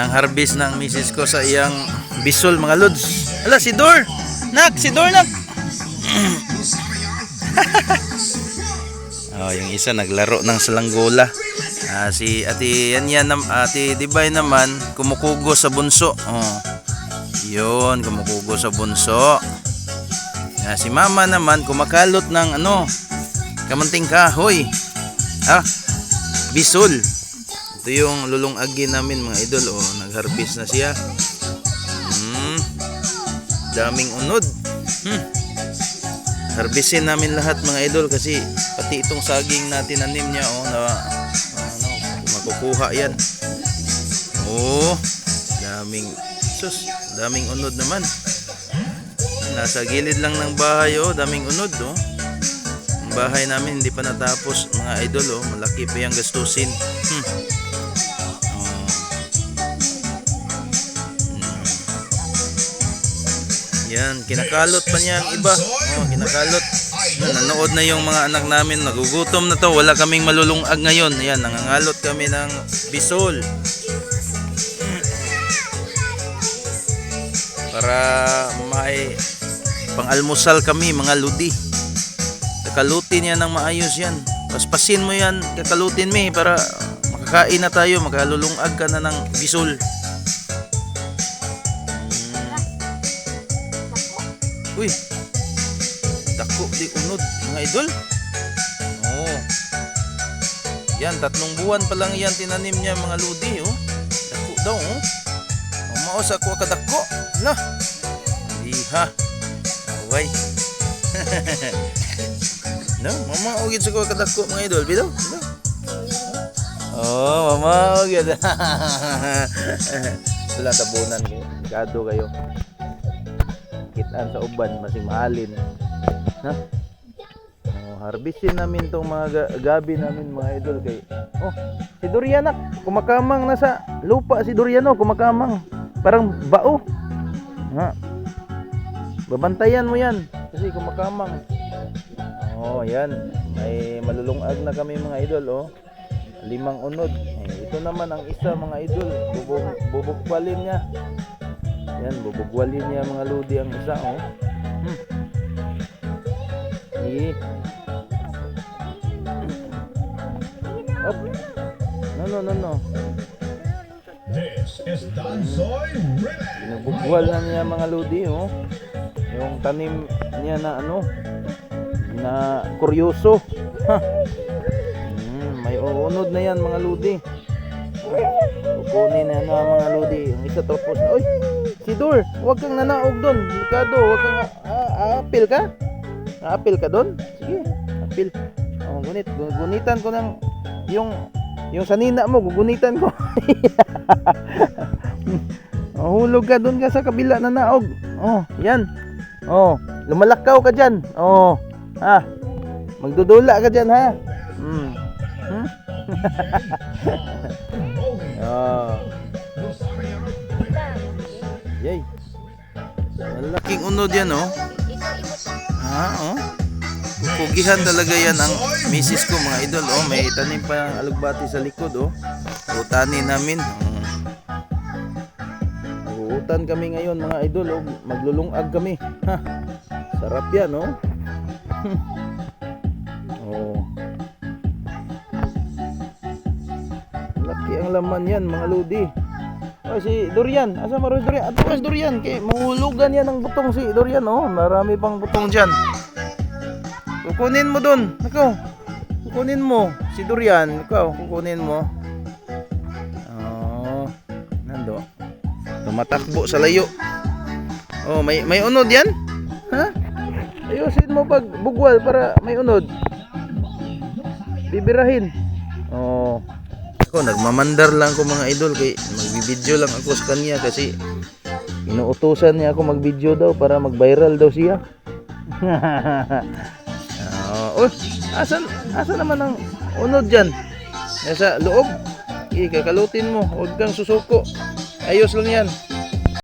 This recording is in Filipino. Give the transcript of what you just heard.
Nang harvest ng misis ko sa iyang bisol mga lods. Ala, si Dor! Nak! Si Dor, nak! oh, yung isa naglaro ng salanggola. Ah, si Ate yan yan nam, Ate Dibay naman kumukugo sa bunso. Oh. 'Yun, kumukugo sa bunso. Ah, si Mama naman kumakalot ng ano, kamanting kahoy. Ah, bisol. Ito yung lulong agi namin mga idol. Oh, nag-harvest na siya. Hmm. Daming unod. Hmm. Harvestin namin lahat mga idol kasi pati itong saging na tinanim niya oh na ano, makukuha yan. Oh, daming sus, daming unod naman. Nasa gilid lang ng bahay oh, daming unod oh. Ang bahay namin hindi pa natapos mga idol oh, malaki pa yung gastusin. Hmm. Yan, kinakalot pa niya ang iba. Oh, kinakalot. Nanonood na yung mga anak namin. Nagugutom na to. Wala kaming malulungag ngayon. Yan, nangangalot kami ng bisol. Para may pang-almusal kami, mga ludi. Kakalutin yan ng maayos yan. Paspasin mo yan, kakalutin mi para makakain na tayo, makalulungag ka na ng bisol. Uy, dako di unod mga idol. Oo. Yan, tatlong buwan pa lang yan tinanim niya mga ludi, oh. Dako daw, oh. Mamaos ako kadako. Na. Iha. Away. no, mama ugid sa ko kadako mga idol, bitaw. No. Oh, mama ugid. Wala tabunan kayo. Gado kayo kitaan sa uban masing mahalin ha? Oh, harvestin namin tong mga ga- gabi namin mga idol kay oh si Dorianak kumakamang nasa lupa si Doriano kumakamang parang bao. Ha? Babantayan mo yan kasi kumakamang. Oh yan may malulungag na kami mga idol oh. Limang unod. Eh, ito naman ang isa mga idol bubog bubugpalin niya yan, bubugwalin niya mga lodi ang isa, oh. Hmm. Eh. Up. No, no, no, no. This is Dansoy Remix. Binubugwal na niya mga lodi, oh. Yung tanim niya na ano, na kuryoso. Ha. Hmm, may uunod na yan mga lodi. Kukunin na na mga lodi. Ang isa tapos oy, si Dor, huwag kang nanaog doon. Delikado, huwag kang, ah, aapil ka? Aapil ka doon? Sige, apil. Oh, gunit, gu- gunitan ko ng, yung, yung sanina mo, gugunitan ko. Oh, hulog ka doon ka sa kabila na naog. Oh, yan. Oh, lumalakaw ka diyan. Oh. Ha. Magdudula ka diyan ha. Hmm. Hmm? oh. Yay. Malaking unod yan oh. Ha, oh. Pugihan talaga yan ang misis ko mga idol. Oh, may tanim pa ang alugbati sa likod oh. Utanin namin. Uutan kami ngayon mga idol, oh. maglulungag kami. Ha. Sarap yan, oh. oh. Laki ang laman yan, mga ludi. Oh, si Durian, asa maro si Durian? Ato si Durian, kay mahulugan yan ang butong si Durian, oh. Marami pang butong diyan. Kukunin mo dun, ikaw. Kukunin mo si Durian, ikaw, kukunin mo. Oh, nando. Tumatakbo sa layo. Oh, may may unod 'yan? Ha? Ayusin mo pag bugwal para may unod. Bibirahin. Oh. Ako nagmamandar lang ko mga idol kay magbibideo lang ako sa kanya kasi inuutosan niya ako magvideo daw para mag-viral daw siya. oh, oh, asan asan naman ang unod diyan? Nasa loob. Ikakalutin mo, huwag kang susuko. Ayos lang yan.